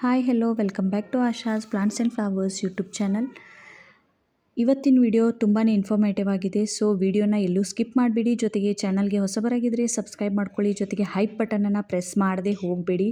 Hi hello, welcome back to Asha's plants and flowers YouTube channel. ಇವತ್ತಿನ video ತುಂಬಾ informative ಆಗಿದೆ so ವಿಡಿಯೋನ ಎಲ್ಲೂ ಸ್ಕಿಪ್ ಮಾಡಬೇಡಿ. ಜೊತೆಗೆ ಚಾನಲ್ಗೆ ಹೊಸಬರಾಗಿದ್ದರೆ ಸಬ್ಸ್ಕ್ರೈಬ್ ಮಾಡ್ಕೊಳ್ಳಿ. ಜೊತೆಗೆ ಹೈಪ್ ಬಟನನ್ನು ಪ್ರೆಸ್ ಮಾಡದೆ ಹೋಗಬೇಡಿ.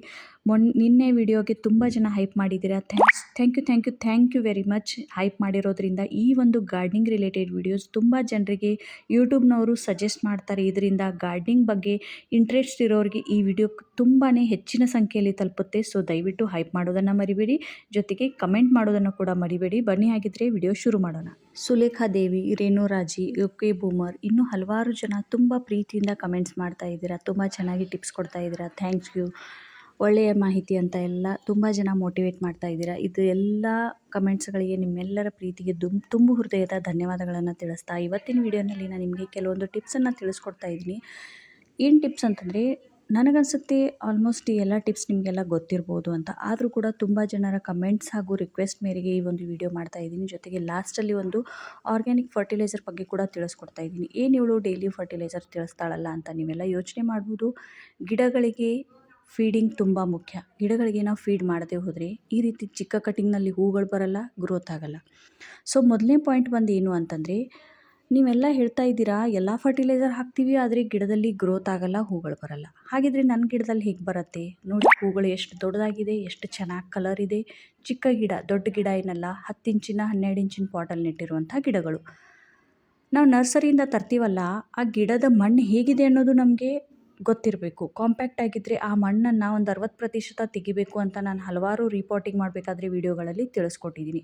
ಮೊನ್, ನಿನ್ನೆ ವಿಡಿಯೋಗೆ ತುಂಬ ಜನ ಹೈಪ್ ಮಾಡಿದ್ದೀರಾ? Thanks, thank you thank you thank you very much hype ಮಾಡಿರೋದ್ರಿಂದ ಈ ಒಂದು ಗಾರ್ಡ್ನಿಂಗ್ ರಿಲೇಟೆಡ್ ವಿಡಿಯೋಸ್ ತುಂಬ ಜನರಿಗೆ ಯೂಟ್ಯೂಬ್ನವರು ಸಜೆಸ್ಟ್ ಮಾಡ್ತಾರೆ. ಇದರಿಂದ ಗಾರ್ಡ್ನಿಂಗ್ ಬಗ್ಗೆ ಇಂಟ್ರೆಸ್ಟ್ ಇರೋರಿಗೆ ಈ ವಿಡಿಯೋ ತುಂಬಾ ಹೆಚ್ಚಿನ ಸಂಖ್ಯೆಯಲ್ಲಿ ತಲುಪುತ್ತೆ. ಸೊ, ದಯವಿಟ್ಟು ಹೈಪ್ ಮಾಡೋದನ್ನು ಮರಿಬೇಡಿ. ಜೊತೆಗೆ ಕಮೆಂಟ್ ಮಾಡೋದನ್ನು ಕೂಡ ಮರಿಬೇಡಿ. ಬನ್ನಿ ಹಾಗಿದ್ರೆ ವಿಡಿಯೋ ಶುರು ಮಾಡೋಣ. ಸುಲೇಖಾ ದೇವಿ ರೇಣುರಾಜಿ ಕೆ ಬೂಮರ್ ಇನ್ನೂ ಹಲವಾರು ಜನ ತುಂಬ ಪ್ರೀತಿಯಿಂದ ಕಮೆಂಟ್ಸ್ ಮಾಡ್ತಾ ಇದ್ದೀರಾ? ತುಂಬ ಚೆನ್ನಾಗಿ ಟಿಪ್ಸ್ ಕೊಡ್ತಾ ಇದ್ದೀರಾ? Thanks you. ಒಳ್ಳೆಯ ಮಾಹಿತಿ ಅಂತ ಎಲ್ಲ ತುಂಬ ಜನ ಮೋಟಿವೇಟ್ ಮಾಡ್ತಾ ಇದ್ದೀರಾ. ಇದು ಎಲ್ಲ ಕಮೆಂಟ್ಸ್ಗಳಿಗೆ ನಿಮ್ಮೆಲ್ಲರ ಪ್ರೀತಿಗೆ ದುಮ್ ತುಂಬು ಹೃದಯದ ಧನ್ಯವಾದಗಳನ್ನು ತಿಳಿಸ್ತಾ ಇವತ್ತಿನ ವಿಡಿಯೋನಲ್ಲಿ ನಾನು ನಿಮಗೆ ಕೆಲವೊಂದು ಟಿಪ್ಸನ್ನು ತಿಳಿಸ್ಕೊಡ್ತಾ ಇದ್ದೀನಿ. ಏನು ಟಿಪ್ಸ್ ಅಂತಂದರೆ, ನನಗನ್ಸುತ್ತೆ ಆಲ್ಮೋಸ್ಟ್ ಈ ಎಲ್ಲ ಟಿಪ್ಸ್ ನಿಮಗೆಲ್ಲ ಗೊತ್ತಿರ್ಬೋದು ಅಂತ. ಆದರೂ ಕೂಡ ತುಂಬ ಜನರ ಕಮೆಂಟ್ಸ್ ಹಾಗೂ ರಿಕ್ವೆಸ್ಟ್ ಮೇರೆಗೆ ಈ ಒಂದು ವಿಡಿಯೋ ಮಾಡ್ತಾ ಇದ್ದೀನಿ. ಜೊತೆಗೆ ಲಾಸ್ಟಲ್ಲಿ ಒಂದು ಆರ್ಗ್ಯಾನಿಕ್ ಫರ್ಟಿಲೈಸರ್ ಬಗ್ಗೆ ಕೂಡ ತಿಳಿಸ್ಕೊಡ್ತಾ ಇದ್ದೀನಿ. ಏನು ಇವಳು ಡೈಲಿ ಫರ್ಟಿಲೈಸರ್ ತಿಳಿಸ್ತಾಳಲ್ಲ ಅಂತ ನೀವೆಲ್ಲ ಯೋಚನೆ ಮಾಡ್ಬೋದು. ಗಿಡಗಳಿಗೆ ಫೀಡಿಂಗ್ ತುಂಬ ಮುಖ್ಯ. ಗಿಡಗಳಿಗೆ ನಾವು ಫೀಡ್ ಮಾಡದೆ ಹೋದರೆ ಈ ರೀತಿ ಚಿಕ್ಕ ಕಟಿಂಗ್ನಲ್ಲಿ ಹೂಗಳು ಬರಲ್ಲ ಗ್ರೋತ್ ಆಗಲ್ಲ. ಸೊ ಮೊದಲನೇ ಪಾಯಿಂಟ್ ಬಂದು ಏನು ಅಂತಂದರೆ, ನೀವೆಲ್ಲ ಹೇಳ್ತಾ ಇದ್ದೀರಾ, ಎಲ್ಲ ಫರ್ಟಿಲೈಸರ್ ಹಾಕ್ತೀವಿ, ಆದರೆ ಗಿಡದಲ್ಲಿ ಗ್ರೋತ್ ಆಗಲ್ಲ, ಹೂಗಳು ಬರಲ್ಲ. ಹಾಗಿದ್ರೆ ನನ್ನ ಗಿಡದಲ್ಲಿ ಹೇಗೆ ಬರುತ್ತೆ? ನೋಡಿ, ಹೂಗಳು ಎಷ್ಟು ದೊಡ್ಡದಾಗಿದೆ, ಎಷ್ಟು ಚೆನ್ನಾಗಿ ಕಲರ್ ಇದೆ. ಚಿಕ್ಕ ಗಿಡ, ದೊಡ್ಡ ಗಿಡ ಏನಲ್ಲ, ಹತ್ತು ಇಂಚಿನ, ಹನ್ನೆರಡು ಇಂಚಿನ ಪಾಟಲ್ಲಿ ನೆಟ್ಟಿರುವಂಥ ಗಿಡಗಳು. ನಾವು ನರ್ಸರಿಯಿಂದ ತರ್ತೀವಲ್ಲ, ಆ ಗಿಡದ ಮಣ್ಣು ಹೇಗಿದೆ ಅನ್ನೋದು ನಮಗೆ ಗೊತ್ತಿರಬೇಕು. ಕಾಂಪ್ಯಾಕ್ಟ್ ಆಗಿದ್ದರೆ ಆ ಮಣ್ಣನ್ನು ಒಂದು ಅರವತ್ತು ಪ್ರತಿಶತ ತೆಗಿಬೇಕು ಅಂತ ನಾನು ಹಲವಾರು ರಿಪೋರ್ಟಿಂಗ್ ಮಾಡಬೇಕಾದ್ರೆ ವಿಡಿಯೋಗಳಲ್ಲಿ ತಿಳಿಸ್ಕೊಟ್ಟಿದ್ದೀನಿ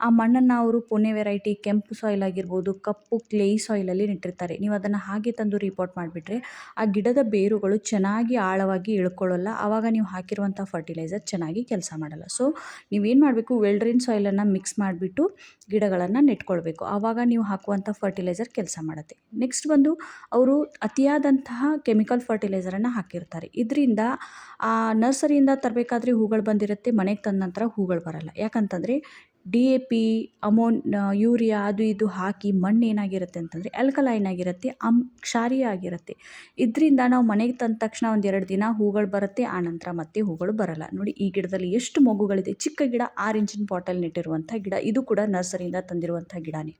ಆ ಮಣ್ಣನ್ನು ಅವರು ಪುಣೆ ವೆರೈಟಿ ಕೆಂಪು ಸಾಯಿಲ್ ಆಗಿರ್ಬೋದು, ಕಪ್ಪು ಕ್ಲೇ ಸಾಯ್ಲಲ್ಲಿ ನೆಟ್ಟಿರ್ತಾರೆ. ನೀವು ಅದನ್ನು ಹಾಗೆ ತಂದು ರಿಪೋರ್ಟ್ ಮಾಡಿಬಿಟ್ರೆ ಆ ಗಿಡದ ಬೇರುಗಳು ಚೆನ್ನಾಗಿ ಆಳವಾಗಿ ಇಳ್ಕೊಳ್ಳೋಲ್ಲ ಆವಾಗ ನೀವು ಹಾಕಿರುವಂಥ ಫರ್ಟಿಲೈಸರ್ ಚೆನ್ನಾಗಿ ಕೆಲಸ ಮಾಡಲ್ಲ. ಸೊ ನೀವೇನು ಮಾಡಬೇಕು ವೆಲ್ಡ್ರಿನ್ ಸಾಯ್ಲನ್ನು ಮಿಕ್ಸ್ ಮಾಡಿಬಿಟ್ಟು ಗಿಡಗಳನ್ನು ನೆಟ್ಕೊಳ್ಬೇಕು. ಆವಾಗ ನೀವು ಹಾಕುವಂಥ ಫರ್ಟಿಲೈಸರ್ ಕೆಲಸ ಮಾಡುತ್ತೆ. ನೆಕ್ಸ್ಟ್ ಬಂದು ಅವರು ಅತಿಯಾದಂತಹ ಕೆಮಿಕಲ್ ಫರ್ಟಿಲೈಸರನ್ನು ಹಾಕಿರ್ತಾರೆ. ಇದರಿಂದ, ಆ ನರ್ಸರಿಯಿಂದ ತರಬೇಕಾದ್ರೆ ಹೂಗಳು ಬಂದಿರುತ್ತೆ, ಮನೆಗೆ ತಂದ ನಂತರ ಹೂಗಳು ಬರಲ್ಲ. ಯಾಕಂತಂದರೆ ಡಿ ಎ ಪಿ, ಅಮೋನ್ ಯೂರಿಯಾ ಅದು ಇದು ಹಾಕಿ ಮಣ್ಣು ಏನಾಗಿರುತ್ತೆ ಅಂತಂದರೆ ಆಲ್ಕಲೈನ್ ಆಗಿರುತ್ತೆ, ಅಮ್, ಕ್ಷಾರೀಯ ಆಗಿರುತ್ತೆ. ಇದರಿಂದ ನಾವು ಮನೆಗೆ ತಂದ ತಕ್ಷಣ ಒಂದು ಎರಡು ದಿನ ಹೂಗಳು ಬರುತ್ತೆ ಆನಂತರ ಮತ್ತೆ ಹೂಗಳು ಬರಲ್ಲ. ನೋಡಿ ಈ ಗಿಡದಲ್ಲಿ ಎಷ್ಟು ಮಗುಗಳಿದೆ. ಚಿಕ್ಕ ಗಿಡ ಆರು ಇಂಚಿನ ನೆಟ್ಟಿರುವಂಥ ಗಿಡ, ಇದು ಕೂಡ ನರ್ಸರಿಯಿಂದ ತಂದಿರುವಂಥ ಗಿಡನೇ.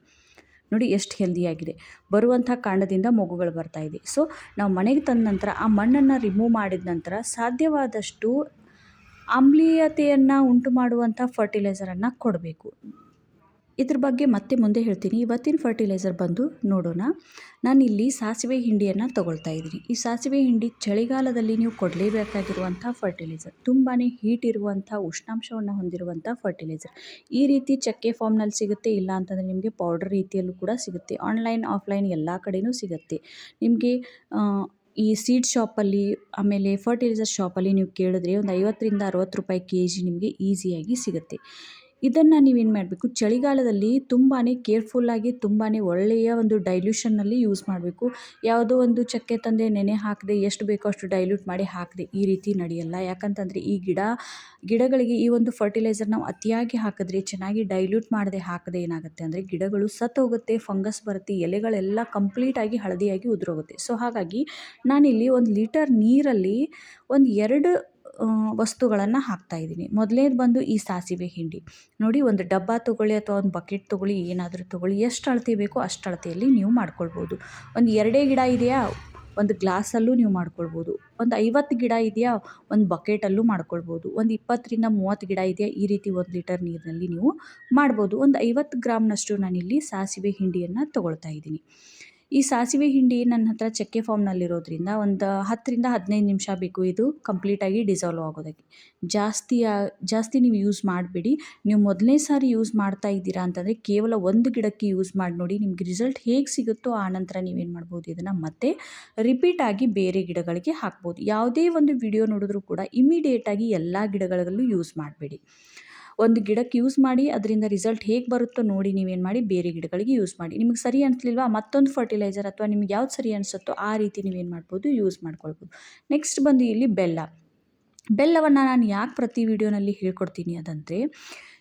ನೋಡಿ ಎಷ್ಟು ಹೆಲ್ದಿಯಾಗಿದೆ ಬರುವಂಥ ಕಾಂಡದಿಂದ ಮಗುಗಳು ಬರ್ತಾ ಇದೆ. ಸೊ ನಾವು ಮನೆಗೆ ತಂದ ನಂತರ ಆ ಮಣ್ಣನ್ನು ರಿಮೂವ್ ಮಾಡಿದ ನಂತರ ಸಾಧ್ಯವಾದಷ್ಟು ಆಮ್ಲೀಯತೆಯನ್ನು ಉಂಟು ಮಾಡುವಂಥ ಫರ್ಟಿಲೈಸರನ್ನು ಕೊಡಬೇಕು. ಇದ್ರ ಬಗ್ಗೆ ಮತ್ತೆ ಮುಂದೆ ಹೇಳ್ತೀನಿ. ಇವತ್ತಿನ ಫರ್ಟಿಲೈಸರ್ ಬಂದು ನೋಡೋಣ. ನಾನಿಲ್ಲಿ ಸಾಸಿವೆ ಹಿಂಡಿಯನ್ನು ತಗೊಳ್ತಾ ಇದ್ದೀನಿ. ಈ ಸಾಸಿವೆ ಹಿಂಡಿ ಚಳಿಗಾಲದಲ್ಲಿ ನೀವು ಕೊಡಲೇಬೇಕಾಗಿರುವಂಥ ಫರ್ಟಿಲೈಸರ್ ತುಂಬಾ ಹೀಟ್ ಇರುವಂಥ ಉಷ್ಣಾಂಶವನ್ನು ಹೊಂದಿರುವಂಥ ಫರ್ಟಿಲೈಸರ್ ಈ ರೀತಿ ಚಕ್ಕೆ ಫಾರ್ಮ್ನಲ್ಲಿ ಸಿಗುತ್ತೆ, ಇಲ್ಲ ಅಂತಂದರೆ ನಿಮಗೆ ಪೌಡರ್ ರೀತಿಯಲ್ಲೂ ಕೂಡ ಸಿಗುತ್ತೆ. ಆನ್ಲೈನ್ ಆಫ್ಲೈನ್ ಎಲ್ಲ ಕಡೆಯೂ ಸಿಗುತ್ತೆ. ನಿಮಗೆ ಈ ಸೀಡ್ ಶಾಪಲ್ಲಿ ಆಮೇಲೆ ಫರ್ಟಿಲೈಸರ್ ಶಾಪಲ್ಲಿ ನೀವು ಕೇಳಿದ್ರೆ ಒಂದು ಐವತ್ತರಿಂದ ಅರವತ್ತು ರೂಪಾಯಿ ಕೆ ಜಿ ನಿಮಗೆ ಈಸಿಯಾಗಿ ಸಿಗುತ್ತೆ. ಇದನ್ನು ನೀವೇನು ಮಾಡಬೇಕು? ಚಳಿಗಾಲದಲ್ಲಿ ತುಂಬಾ ಕೇರ್ಫುಲ್ಲಾಗಿ ತುಂಬಾ ಒಳ್ಳೆಯ ಒಂದು ಡೈಲ್ಯೂಷನ್ನಲ್ಲಿ ಯೂಸ್ ಮಾಡಬೇಕು. ಯಾವುದೋ ಒಂದು ಚಕ್ಕೆ ತಂದೆ ನೆನೆ ಹಾಕದೆ ಎಷ್ಟು ಬೇಕೋ ಅಷ್ಟು ಡೈಲ್ಯೂಟ್ ಮಾಡಿ ಹಾಕದೆ ಈ ರೀತಿ ನಡೆಯಲ್ಲ. ಯಾಕಂತಂದರೆ ಈ ಗಿಡ, ಗಿಡಗಳಿಗೆ ಈ ಒಂದು ಫರ್ಟಿಲೈಸರ್ ನಾವು ಅತಿಯಾಗಿ ಹಾಕಿದ್ರೆ, ಚೆನ್ನಾಗಿ ಡೈಲ್ಯೂಟ್ ಮಾಡದೆ ಹಾಕದೆ ಏನಾಗುತ್ತೆ ಅಂದರೆ ಗಿಡಗಳು ಸತ್ತೋಗುತ್ತೆ ಫಂಗಸ್ ಬರುತ್ತೆ, ಎಲೆಗಳೆಲ್ಲ ಕಂಪ್ಲೀಟಾಗಿ ಹಳದಿಯಾಗಿ ಉದುರೋಗುತ್ತೆ. ಸೊ ಹಾಗಾಗಿ ನಾನಿಲ್ಲಿ ಒಂದು ಲೀಟರ್ ನೀರಲ್ಲಿ ಒಂದು ಎರಡು ವಸ್ತುಗಳನ್ನು ಹಾಕ್ತಾಯಿದ್ದೀನಿ ಮೊದಲನೇದು ಬಂದು ಈ ಸಾಸಿವೆ ಹಿಂಡಿ. ನೋಡಿ, ಒಂದು ಡಬ್ಬ ತೊಗೊಳ್ಳಿ ಅಥವಾ ಒಂದು ಬಕೆಟ್ ತೊಗೊಳ್ಳಿ, ಏನಾದರೂ ತೊಗೊಳ್ಳಿ, ಎಷ್ಟು ಅಳತೆ ಬೇಕೋ ಅಷ್ಟು ಅಳತೆಯಲ್ಲಿ ನೀವು ಮಾಡ್ಕೊಳ್ಬೋದು. ಒಂದು ಎರಡೇ ಗಿಡ ಇದೆಯಾ, ಒಂದು ಗ್ಲಾಸಲ್ಲೂ ನೀವು ಮಾಡ್ಕೊಳ್ಬೋದು. ಒಂದು ಐವತ್ತು ಗಿಡ ಇದೆಯಾ, ಒಂದು ಬಕೆಟಲ್ಲೂ ಮಾಡ್ಕೊಳ್ಬೋದು. ಒಂದು ಇಪ್ಪತ್ತರಿಂದ ಮೂವತ್ತು ಗಿಡ ಇದೆಯಾ, ಈ ರೀತಿ ಒಂದು ಲೀಟರ್ ನೀರಿನಲ್ಲಿ ನೀವು ಮಾಡ್ಬೋದು. ಒಂದು ಐವತ್ತು ಗ್ರಾಮ್ನಷ್ಟು ನಾನಿಲ್ಲಿ ಸಾಸಿವೆ ಹಿಂಡಿಯನ್ನು ತೊಗೊಳ್ತಾ ಇದ್ದೀನಿ. ಈ ಸಾಸಿವೆ ಹಿಂಡಿ ನನ್ನ ಹತ್ರ ಚಕ್ಕೆ ಫಾರ್ಮ್ನಲ್ಲಿರೋದ್ರಿಂದ ಒಂದು ಹತ್ತರಿಂದ ಹದಿನೈದು ನಿಮಿಷ ಬೇಕು ಇದು ಕಂಪ್ಲೀಟಾಗಿ ಡಿಸಾಲ್ವ್ ಆಗೋದಕ್ಕೆ. ಜಾಸ್ತಿ ಜಾಸ್ತಿ ನೀವು ಯೂಸ್ ಮಾಡಬೇಡಿ. ನೀವು ಮೊದಲನೇ ಸಾರಿ ಯೂಸ್ ಮಾಡ್ತಾ ಇದ್ದೀರಾ ಅಂತಂದರೆ ಕೇವಲ ಒಂದು ಗಿಡಕ್ಕೆ ಯೂಸ್ ಮಾಡಿ ನೋಡಿ ನಿಮ್ಗೆ ರಿಸಲ್ಟ್ ಹೇಗೆ ಸಿಗುತ್ತೋ ಆ ನಂತರ ನೀವೇನು ಮಾಡ್ಬೋದು ಇದನ್ನು ಮತ್ತೆ ರಿಪೀಟ್ ಆಗಿ ಬೇರೆ ಗಿಡಗಳಿಗೆ ಹಾಕ್ಬೋದು. ಯಾವುದೇ ಒಂದು ವಿಡಿಯೋ ನೋಡಿದ್ರೂ ಕೂಡ ಇಮಿಡಿಯೇಟಾಗಿ ಎಲ್ಲ ಗಿಡಗಳಲ್ಲೂ ಯೂಸ್ ಮಾಡಬೇಡಿ. ಒಂದು ಗಿಡಕ್ಕೆ ಯೂಸ್ ಮಾಡಿ, ಅದರಿಂದ ರಿಸಲ್ಟ್ ಹೇಗೆ ಬರುತ್ತೋ ನೋಡಿ ನೀವೇನು ಮಾಡಿ, ಬೇರೆ ಗಿಡಗಳಿಗೆ ಯೂಸ್ ಮಾಡಿ. ನಿಮಗೆ ಸರಿ ಅನಿಸ್ಲಿಲ್ವಾ? ಮತ್ತೊಂದು ಫರ್ಟಿಲೈಸರ್ ಅಥವಾ ನಿಮ್ಗೆ ಯಾವ್ದು ಸರಿ ಅನಿಸುತ್ತೋ ಆ ರೀತಿ ನೀವೇನು ಮಾಡ್ಬೋದು ಯೂಸ್ ಮಾಡ್ಕೊಳ್ಬೋದು. ನೆಕ್ಸ್ಟ್ ಬಂದು ಇಲ್ಲಿ ಬೆಲ್ಲ. ಬೆಲ್ಲವನ್ನು ನಾನು ಯಾಕೆ ಪ್ರತಿ ವಿಡಿಯೋನಲ್ಲಿ ಹೇಳ್ಕೊಡ್ತೀನಿ ಅದಂದರೆ,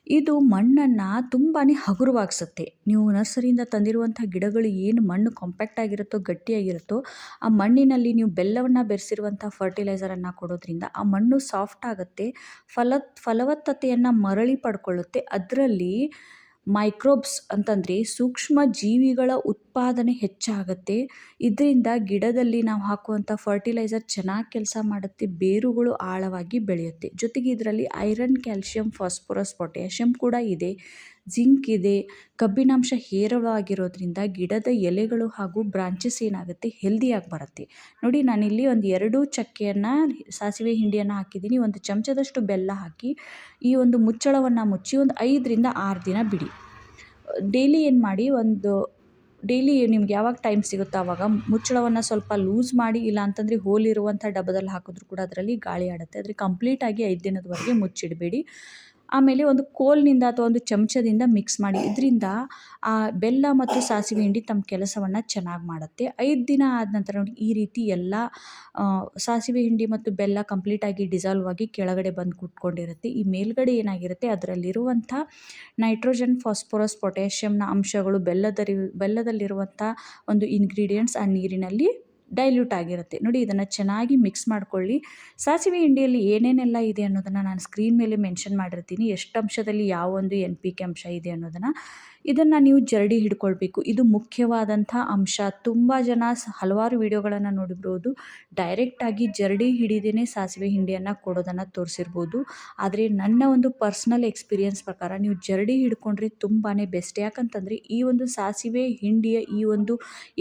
ಇದು ಮಣ್ಣನ್ನು ತುಂಬಾ ಹಗುರವಾಗಿಸುತ್ತೆ. ನೀವು ನರ್ಸರಿಯಿಂದ ತಂದಿರುವಂಥ ಗಿಡಗಳು ಏನು ಮಣ್ಣು ಕಾಂಪ್ಯಾಕ್ಟ್ ಆಗಿರುತ್ತೋ ಗಟ್ಟಿಯಾಗಿರುತ್ತೋ ಆ ಮಣ್ಣಿನಲ್ಲಿ ನೀವು ಬೆಲ್ಲವನ್ನು ಬೆರೆಸಿರುವಂಥ ಫರ್ಟಿಲೈಸರನ್ನು ಕೊಡೋದ್ರಿಂದ ಆ ಮಣ್ಣು ಸಾಫ್ಟ್ ಆಗುತ್ತೆ, ಫಲ, ಫಲವತ್ತತೆಯನ್ನು ಮರಳಿ ಪಡ್ಕೊಳ್ಳುತ್ತೆ. ಅದರಲ್ಲಿ ಮೈಕ್ರೋಬ್ಸ್ ಅಂತಂದರೆ ಸೂಕ್ಷ್ಮ ಜೀವಿಗಳ ಉತ್ಪಾದನೆ ಹೆಚ್ಚಾಗುತ್ತೆ. ಇದರಿಂದ ಗಿಡದಲ್ಲಿ ನಾವು ಹಾಕುವಂಥ ಫರ್ಟಿಲೈಸರ್ ಚೆನ್ನಾಗಿ ಕೆಲಸ ಮಾಡುತ್ತೆ, ಬೇರುಗಳು ಆಳವಾಗಿ ಬೆಳೆಯುತ್ತೆ. ಜೊತೆಗೆ ಇದರಲ್ಲಿ ಐರನ್ ಕ್ಯಾಲ್ಶಿಯಂ ಫಾಸ್ಫರಸ್ ಪೊಟ್ಯಾಷಿಯಂ ಕೂಡ ಇದೆ. ಜಿಂಕ್ ಇದೆ. ಕಬ್ಬಿಣಾಂಶ ಹೇರಳವಾಗಿರೋದ್ರಿಂದ ಗಿಡದ ಎಲೆಗಳು ಹಾಗೂ ಬ್ರಾಂಚಸ್ ಏನಾಗುತ್ತೆ ಹೆಲ್ದಿಯಾಗಿ ಬರುತ್ತೆ. ನೋಡಿ, ನಾನಿಲ್ಲಿ ಒಂದು ಎರಡು ಚಕ್ಕೆಯನ್ನು, ಸಾಸಿವೆ ಹಿಂಡಿಯನ್ನು ಹಾಕಿದ್ದೀನಿ. ಒಂದು ಚಮಚದಷ್ಟು ಬೆಲ್ಲ ಹಾಕಿ, ಈ ಒಂದು ಮುಚ್ಚಳವನ್ನು ಮುಚ್ಚಿ, ಒಂದು ಐದರಿಂದ ಆರು ದಿನ ಬಿಡಿ. ಡೈಲಿ ಏನು ಮಾಡಿ, ಒಂದು ಡೈಲಿ ನಿಮ್ಗೆ ಯಾವಾಗ ಟೈಮ್ ಸಿಗುತ್ತೋ ಆವಾಗ ಮುಚ್ಚಳವನ್ನು ಸ್ವಲ್ಪ ಲೂಸ್ ಮಾಡಿ ಇಲ್ಲ ಅಂತಂದರೆ ಹೋಲ್ ಇರುವಂಥ ಡಬ್ಬದಲ್ಲಿ ಹಾಕಿದ್ರು ಕೂಡ ಅದರಲ್ಲಿ ಗಾಳಿ ಆಡುತ್ತೆ. ಆದರೆ ಕಂಪ್ಲೀಟಾಗಿ ಐದು ದಿನದವರೆಗೆ ಮುಚ್ಚಿಡಬೇಡಿ. ಆಮೇಲೆ ಒಂದು ಕೋಲ್ನಿಂದ ಅಥವಾ ಒಂದು ಚಮಚದಿಂದ ಮಿಕ್ಸ್ ಮಾಡಿ. ಇದರಿಂದ ಆ ಬೆಲ್ಲ ಮತ್ತು ಸಾಸಿವೆ ಹಿಂಡಿ ತಮ್ಮ ಕೆಲಸವನ್ನು ಚೆನ್ನಾಗಿ ಮಾಡುತ್ತೆ. ಐದು ದಿನ ಆದ ನಂತರ ನೋಡಿ ಈ ರೀತಿ ಎಲ್ಲ ಸಾಸಿವೆ ಹಿಂಡಿ ಮತ್ತು ಬೆಲ್ಲ ಕಂಪ್ಲೀಟಾಗಿ ಡಿಸಾಲ್ವ್ ಆಗಿ ಕೆಳಗಡೆ ಬಂದು ಕೂತ್ಕೊಂಡಿರುತ್ತೆ ಈ ಮೇಲ್ಗಡೆ ಏನಾಗಿರುತ್ತೆ, ಅದರಲ್ಲಿರುವಂಥ ನೈಟ್ರೋಜನ್ ಫಾಸ್ಫರಸ್ ಪೊಟ್ಯಾಷಿಯಮ್ನ ಅಂಶಗಳು, ಬೆಲ್ಲದರಿ, ಬೆಲ್ಲದಲ್ಲಿರುವಂಥ ಒಂದು ಇಂಗ್ರೀಡಿಯೆಂಟ್ಸ್ ಆ ನೀರಿನಲ್ಲಿ ಡೈಲ್ಯೂಟ್ ಆಗಿರುತ್ತೆ. ನೋಡಿ, ಇದನ್ನು ಚೆನ್ನಾಗಿ ಮಿಕ್ಸ್ ಮಾಡ್ಕೊಳ್ಳಿ. ಸಾಸಿವೆ ಹಿಂಡಿಯಲ್ಲಿ ಏನೇನೆಲ್ಲ ಇದೆ ಅನ್ನೋದನ್ನು ನಾನು ಸ್ಕ್ರೀನ್ ಮೇಲೆ ಮೆನ್ಷನ್ ಮಾಡಿರ್ತೀನಿ. ಎಷ್ಟು ಅಂಶದಲ್ಲಿ ಯಾವೊಂದು ಎನ್ ಪಿ ಕೆ ಅಂಶ ಇದೆ ಅನ್ನೋದನ್ನು. ಇದನ್ನು ನೀವು ಜರಡಿ ಹಿಡ್ಕೊಳ್ಬೇಕು. ಇದು ಮುಖ್ಯವಾದಂಥ ಅಂಶ. ತುಂಬ ಜನ ಹಲವಾರು ವಿಡಿಯೋಗಳನ್ನು ನೋಡಿರ್ಬೋದು. ಡೈರೆಕ್ಟಾಗಿ ಜರಡಿ ಹಿಡಿದೇ ಸಾಸಿವೆ ಹಿಂಡಿಯನ್ನು ಕೊಡೋದನ್ನು ತೋರಿಸಿರ್ಬೋದು. ಆದರೆ ನನ್ನ ಒಂದು ಪರ್ಸ್ನಲ್ ಎಕ್ಸ್ಪೀರಿಯನ್ಸ್ ಪ್ರಕಾರ ನೀವು ಜರಡಿ ಹಿಡ್ಕೊಂಡ್ರೆ ತುಂಬಾ ಬೆಸ್ಟ್. ಯಾಕಂತಂದರೆ ಈ ಒಂದು ಸಾಸಿವೆ ಹಿಂಡಿಯ ಈ ಒಂದು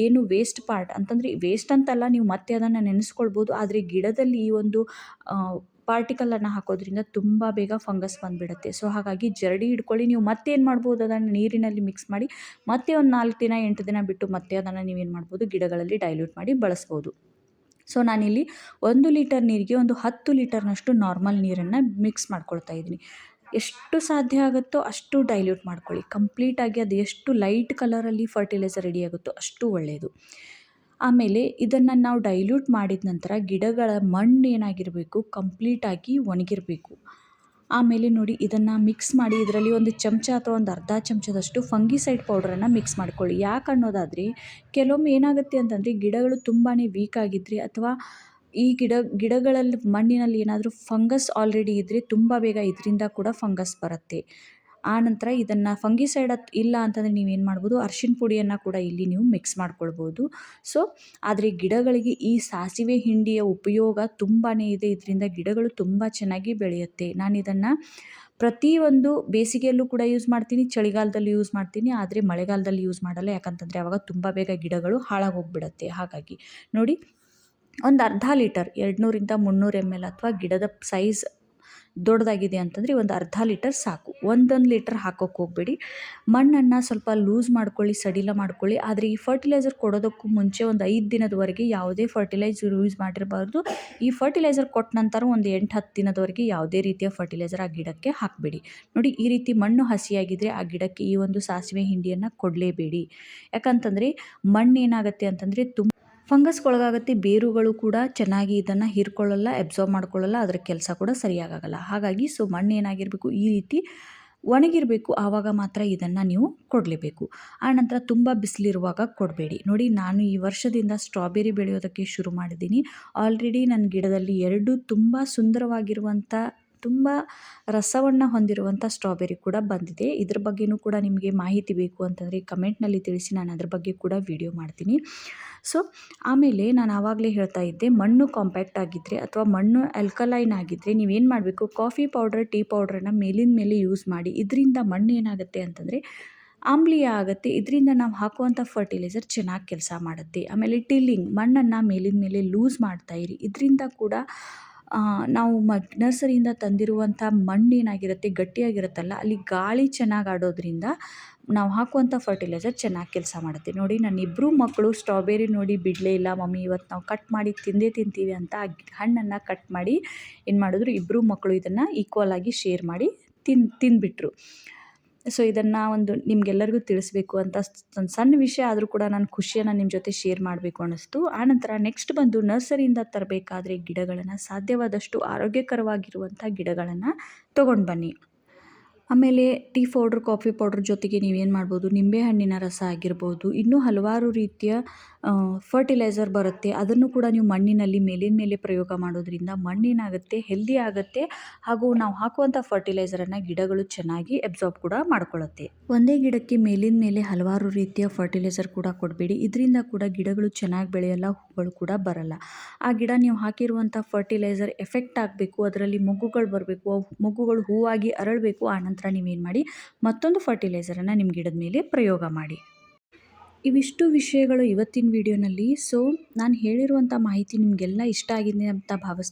ಏನು ವೇಸ್ಟ್ ಪಾರ್ಟ್ ಅಂತಂದರೆ ವೇಸ್ಟ್ ಅಂತಲ್ಲ, ನೀವು ಮತ್ತೆ ಅದನ್ನು ನೆನೆಸ್ಕೊಳ್ಬೋದು. ಆದರೆ ಗಿಡದಲ್ಲಿ ಈ ಒಂದು ಪಾರ್ಟಿಕಲನ್ನು ಹಾಕೋದ್ರಿಂದ ತುಂಬ ಬೇಗ ಫಂಗಸ್ ಬಂದುಬಿಡುತ್ತೆ. ಸೊ ಹಾಗಾಗಿ ಜರಡಿ ಹಿಡ್ಕೊಳ್ಳಿ. ನೀವು ಮತ್ತೆ ಏನು ಮಾಡ್ಬೋದು? ಅದನ್ನು ನೀರಿನಲ್ಲಿ ಮಿಕ್ಸ್ ಮಾಡಿ ಮತ್ತೆ ಒಂದು ನಾಲ್ಕು ದಿನ, ಎಂಟು ದಿನ ಬಿಟ್ಟು ಮತ್ತೆ ಅದನ್ನು ನೀವೇನು ಮಾಡ್ಬೋದು? ಗಿಡಗಳಲ್ಲಿ ಡೈಲ್ಯೂಟ್ ಮಾಡಿ ಬಳಸ್ಬೋದು. ಸೊ ನಾನಿಲ್ಲಿ ಒಂದು ಲೀಟರ್ ನೀರಿಗೆ ಒಂದು ಹತ್ತು ಲೀಟರ್ನಷ್ಟು ನಾರ್ಮಲ್ ನೀರನ್ನು ಮಿಕ್ಸ್ ಮಾಡ್ಕೊಳ್ತಾ ಇದ್ದೀನಿ. ಎಷ್ಟು ಸಾಧ್ಯ ಆಗುತ್ತೋ ಅಷ್ಟು ಡೈಲ್ಯೂಟ್ ಮಾಡ್ಕೊಳ್ಳಿ. ಕಂಪ್ಲೀಟಾಗಿ ಅದು ಎಷ್ಟು ಲೈಟ್ ಕಲರಲ್ಲಿ ಫರ್ಟಿಲೈಸರ್ ರೆಡಿ ಆಗುತ್ತೋ ಅಷ್ಟು ಒಳ್ಳೆಯದು ಆಮೇಲೆ ಇದನ್ನು ನಾವು ಡೈಲ್ಯೂಟ್ ಮಾಡಿದ ನಂತರ ಗಿಡಗಳ ಮಣ್ಣು ಏನಾಗಿರಬೇಕು ಕಂಪ್ಲೀಟಾಗಿ ಒಣಗಿರಬೇಕು. ಆಮೇಲೆ ನೋಡಿ ಇದನ್ನು ಮಿಕ್ಸ್ ಮಾಡಿ ಇದರಲ್ಲಿ ಒಂದು ಚಮಚ ಅಥವಾ ಒಂದು ಅರ್ಧ ಚಮಚದಷ್ಟು ಫಂಗಿಸೈಡ್ ಪೌಡ್ರನ್ನು ಮಿಕ್ಸ್ ಮಾಡ್ಕೊಳ್ಳಿ. ಯಾಕೆ ಅನ್ನೋದಾದರೆ ಕೆಲವೊಮ್ಮೆ ಏನಾಗುತ್ತೆ ಅಂತಂದರೆ ಗಿಡಗಳು ತುಂಬಾ ವೀಕ್ ಆಗಿದ್ದರೆ ಅಥವಾ ಈ ಗಿಡ ಗಿಡಗಳಲ್ಲಿ ಮಣ್ಣಿನಲ್ಲಿ ಏನಾದರೂ ಫಂಗಸ್ ಆಲ್ರೆಡಿ ಇದ್ದರೆ ತುಂಬ ಬೇಗ ಇದರಿಂದ ಕೂಡ ಫಂಗಸ್ ಬರುತ್ತೆ. ಆನಂತರ ಇದನ್ನು ಫಂಗಿಸೈಡ್ ಇಲ್ಲ ಅಂತಂದರೆ ನೀವೇನು ಮಾಡ್ಬೋದು ಅರ್ಶಿನ ಪುಡಿಯನ್ನು ಕೂಡ ಇಲ್ಲಿ ನೀವು ಮಿಕ್ಸ್ ಮಾಡ್ಕೊಳ್ಬೋದು. ಸೊ ಆದರೆ ಗಿಡಗಳಿಗೆ ಈ ಸಾಸಿವೆ ಹಿಂಡಿಯ ಉಪಯೋಗ ತುಂಬಾ ಇದೆ. ಇದರಿಂದ ಗಿಡಗಳು ತುಂಬ ಚೆನ್ನಾಗಿ ಬೆಳೆಯುತ್ತೆ. ನಾನು ಇದನ್ನು ಪ್ರತಿಯೊಂದು ಬೇಸಿಗೆಯಲ್ಲೂ ಕೂಡ ಯೂಸ್ ಮಾಡ್ತೀನಿ, ಚಳಿಗಾಲದಲ್ಲಿ ಯೂಸ್ ಮಾಡ್ತೀನಿ, ಆದರೆ ಮಳೆಗಾಲದಲ್ಲಿ ಯೂಸ್ ಮಾಡಲ್ಲ. ಯಾಕಂತಂದರೆ ಆವಾಗ ತುಂಬ ಬೇಗ ಗಿಡಗಳು ಹಾಳಾಗೋಗ್ಬಿಡುತ್ತೆ. ಹಾಗಾಗಿ ನೋಡಿ, ಒಂದು ಅರ್ಧ ಲೀಟರ್, ಎರಡುನೂರಿಂದ ಮುನ್ನೂರು ಎಂ ಎಲ್ ಅಥವಾ ಗಿಡದ ಸೈಜ್ ದೊಡ್ಡದಾಗಿದೆ ಅಂತಂದರೆ ಒಂದು ಅರ್ಧ ಲೀಟರ್ ಸಾಕು. ಒಂದೊಂದು ಲೀಟರ್ ಹಾಕೋಕೆ ಹೋಗಬೇಡಿ. ಮಣ್ಣನ್ನು ಸ್ವಲ್ಪ ಲೂಸ್ ಮಾಡ್ಕೊಳ್ಳಿ, ಸಡಿಲ ಮಾಡ್ಕೊಳ್ಳಿ. ಆದರೆ ಈ ಫರ್ಟಿಲೈಸರ್ ಕೊಡೋದಕ್ಕೂ ಮುಂಚೆ ಒಂದು ಐದು ದಿನದವರೆಗೆ ಯಾವುದೇ ಫರ್ಟಿಲೈಸರ್ ಯೂಸ್ ಮಾಡಿರಬಾರ್ದು. ಈ ಫರ್ಟಿಲೈಸರ್ ಕೊಟ್ಟ ನಂತರ ಒಂದು ಎಂಟು, ಹತ್ತು ದಿನದವರೆಗೆ ಯಾವುದೇ ರೀತಿಯ ಫರ್ಟಿಲೈಸರ್ ಆ ಗಿಡಕ್ಕೆ ಹಾಕಬೇಡಿ. ನೋಡಿ, ಈ ರೀತಿ ಮಣ್ಣು ಹಸಿಯಾಗಿದ್ದರೆ ಆ ಗಿಡಕ್ಕೆ ಈ ಒಂದು ಸಾಸಿವೆ ಹಿಂಡಿಯನ್ನು ಕೊಡಲೇಬೇಡಿ. ಯಾಕಂತಂದರೆ ಮಣ್ಣು ಏನಾಗುತ್ತೆ ಅಂತಂದರೆ ತುಂಬ ಫಂಗಸ್ಗೊಳಗಾಗುತ್ತೆ, ಬೇರುಗಳು ಕೂಡ ಚೆನ್ನಾಗಿ ಇದನ್ನು ಹೀರ್ಕೊಳ್ಳಲ್ಲ ಅಬ್ಸಾರ್ಬ್ ಮಾಡ್ಕೊಳ್ಳಲ್ಲ, ಅದರ ಕೆಲಸ ಕೂಡ ಸರಿಯಾಗಲ್ಲ ಹಾಗಾಗಿ ಸೊ, ಮಣ್ಣು ಏನಾಗಿರಬೇಕು, ಈ ರೀತಿ ಒಣಗಿರಬೇಕು, ಆವಾಗ ಮಾತ್ರ ಇದನ್ನು ನೀವು ಕೊಡಲೇಬೇಕು. ಆನಂತರ ತುಂಬ ಬಿಸಿಲಿರುವಾಗ ಕೊಡಬೇಡಿ. ನೋಡಿ, ನಾನು ಈ ವರ್ಷದಿಂದ ಸ್ಟ್ರಾಬೆರಿ ಬೆಳೆಯೋದಕ್ಕೆ ಶುರು ಮಾಡಿದ್ದೀನಿ. ಆಲ್ರೆಡಿ ನನ್ನ ಗಿಡದಲ್ಲಿ ಎರಡು ತುಂಬ ಸುಂದರವಾಗಿರುವಂಥ ತುಂಬ ರಸವನ್ನು ಹೊಂದಿರುವಂಥ ಸ್ಟ್ರಾಬೆರಿ ಕೂಡ ಬಂದಿದೆ. ಇದ್ರ ಬಗ್ಗೆಯೂ ಕೂಡ ನಿಮಗೆ ಮಾಹಿತಿ ಬೇಕು ಅಂತಂದರೆ ಕಮೆಂಟ್ನಲ್ಲಿ ತಿಳಿಸಿ ನಾನು ಅದ್ರ ಬಗ್ಗೆ ಕೂಡ ವಿಡಿಯೋ ಮಾಡ್ತೀನಿ. ಸೊ ಆಮೇಲೆ ನಾನು ಆವಾಗಲೇ ಹೇಳ್ತಾ ಇದ್ದೆ, ಮಣ್ಣು ಕಾಂಪ್ಯಾಕ್ಟ್ ಆಗಿದ್ದರೆ ಅಥವಾ ಮಣ್ಣು ಆಲ್ಕಲೈನ್ ಆಗಿದ್ದರೆ ನೀವೇನು ಮಾಡಬೇಕು? ಕಾಫಿ ಪೌಡರ್ ಟೀ ಪೌಡ್ರನ್ನು ಮೇಲಿನ ಮೇಲೆ ಯೂಸ್ ಮಾಡಿ, ಇದರಿಂದ ಮಣ್ಣು ಏನಾಗುತ್ತೆ ಅಂತಂದರೆ ಆಮ್ಲೀಯ ಆಗುತ್ತೆ. ಇದರಿಂದ ನಾವು ಹಾಕುವಂಥ ಫರ್ಟಿಲೈಸರ್ ಚೆನ್ನಾಗಿ ಕೆಲಸ ಮಾಡುತ್ತೆ. ಆಮೇಲೆ ಟಿಲ್ಲಿಂಗ್ ಮಣ್ಣನ್ನು ಮೇಲಿನ ಮೇಲೆ ಲೂಸ್ ಮಾಡ್ತಾ ಇರಿ. ಇದರಿಂದ ಕೂಡ ನಾವು ಮ ನರ್ಸರಿಯಿಂದ ತಂದಿರುವಂಥ ಮಣ್ಣು ಏನಾಗಿರುತ್ತೆ, ಗಟ್ಟಿಯಾಗಿರುತ್ತಲ್ಲ, ಅಲ್ಲಿ ಗಾಳಿ ಚೆನ್ನಾಗಿ ಆಡೋದ್ರಿಂದ ನಾವು ಹಾಕುವಂಥ ಫರ್ಟಿಲೈಸರ್ ಚೆನ್ನಾಗಿ ಕೆಲಸ ಮಾಡುತ್ತೆ. ನೋಡಿ ನನ್ನ ಇಬ್ಬರು ಮಕ್ಕಳು ಸ್ಟ್ರಾಬೆರಿ ನೋಡಿ ಬಿಡಲೇ ಇಲ್ಲ, ಮಮ್ಮಿ ಇವತ್ತು ನಾವು ಕಟ್ ಮಾಡಿ ತಿಂದೇ ತಿಂತೀವಿ ಅಂತ ಹಣ್ಣನ್ನು ಕಟ್ ಮಾಡಿ ಏನು ಮಾಡಿದ್ರು ಇಬ್ಬರು ಮಕ್ಕಳು ಇದನ್ನು ಈಕ್ವಲ್ ಆಗಿ ಶೇರ್ ಮಾಡಿ ತಿನ್, ತಿಂದುಬಿಟ್ರು. ಸೊ ಇದನ್ನು ಒಂದು ನಿಮಗೆಲ್ಲರಿಗೂ ತಿಳಿಸ್ಬೇಕು ಅಂತ ಒಂದು ಸಣ್ಣ ವಿಷಯ ಆದರೂ ಕೂಡ ನಾನು ಖುಷಿಯನ್ನು ನಿಮ್ಮ ಜೊತೆ ಶೇರ್ ಮಾಡಬೇಕು ಅನ್ನಿಸ್ತು. ಆನಂತರ ನೆಕ್ಸ್ಟ್ ಬಂದು ನರ್ಸರಿಯಿಂದ ತರಬೇಕಾದ್ರೆ ಗಿಡಗಳನ್ನು ಸಾಧ್ಯವಾದಷ್ಟು ಆರೋಗ್ಯಕರವಾಗಿರುವಂಥ ಗಿಡಗಳನ್ನು ತೊಗೊಂಡು ಬನ್ನಿ. ಆಮೇಲೆ ಟೀ ಪೌಡ್ರ್, ಕಾಫಿ ಪೌಡ್ರ್ ಜೊತೆಗೆ ನೀವೇನು ಮಾಡ್ಬೋದು? ನಿಂಬೆಹಣ್ಣಿನ ರಸ ಆಗಿರ್ಬೋದು. ಇನ್ನೂ ಹಲವಾರು ರೀತಿಯ ಫರ್ಟಿಲೈಸರ್ ಬರುತ್ತೆ. ಅದನ್ನು ಕೂಡ ನೀವು ಮಣ್ಣಿನಲ್ಲಿ ಮೇಲಿನ ಮೇಲೆ ಪ್ರಯೋಗ ಮಾಡೋದ್ರಿಂದ ಮಣ್ಣಿನಾಗುತ್ತೆ ಹೆಲ್ದಿ ಆಗುತ್ತೆ, ಹಾಗೂ ನಾವು ಹಾಕುವಂಥ ಫರ್ಟಿಲೈಸರನ್ನು ಗಿಡಗಳು ಚೆನ್ನಾಗಿ ಅಬ್ಸಾರ್ಬ್ ಕೂಡ ಮಾಡ್ಕೊಳ್ಳುತ್ತೆ ಒಂದೇ ಗಿಡಕ್ಕೆ ಮೇಲಿನ ಮೇಲೆ ಹಲವಾರು ರೀತಿಯ ಫರ್ಟಿಲೈಸರ್ ಕೂಡ ಕೊಡಬೇಡಿ. ಇದರಿಂದ ಕೂಡ ಗಿಡಗಳು ಚೆನ್ನಾಗಿ ಬೆಳೆಯಲ್ಲ, ಹೂಗಳು ಕೂಡ ಬರಲ್ಲ. ಆ ಗಿಡ ನೀವು ಹಾಕಿರುವಂಥ ಫರ್ಟಿಲೈಸರ್ ಎಫೆಕ್ಟ್ ಆಗಬೇಕು. ಅದರಲ್ಲಿ ಮೊಗ್ಗುಗಳು ಬರಬೇಕು. ಮೊಗ್ಗುಗಳು ಹೂವಾಗಿ ಅರಳಬೇಕು. ಆನಂತರ ನೀವೇನು ಮಾಡಿ ಮತ್ತೊಂದು ಫರ್ಟಿಲೈಸರನ್ನು ನಿಮ್ಮ ಗಿಡದ ಮೇಲೆ ಪ್ರಯೋಗ ಮಾಡಿ. ಇವಿಷ್ಟು ವಿಷಯಗಳು ಇವತ್ತಿನ ವಿಡಿಯೋನಲ್ಲಿ ಸೊ ನಾನು ಹೇಳಿರುವಂಥ ಮಾಹಿತಿ ನಿಮಗೆಲ್ಲ ಇಷ್ಟ ಆಗಿದೆ ಅಂತ ಭಾವಿಸ್ತೀನಿ.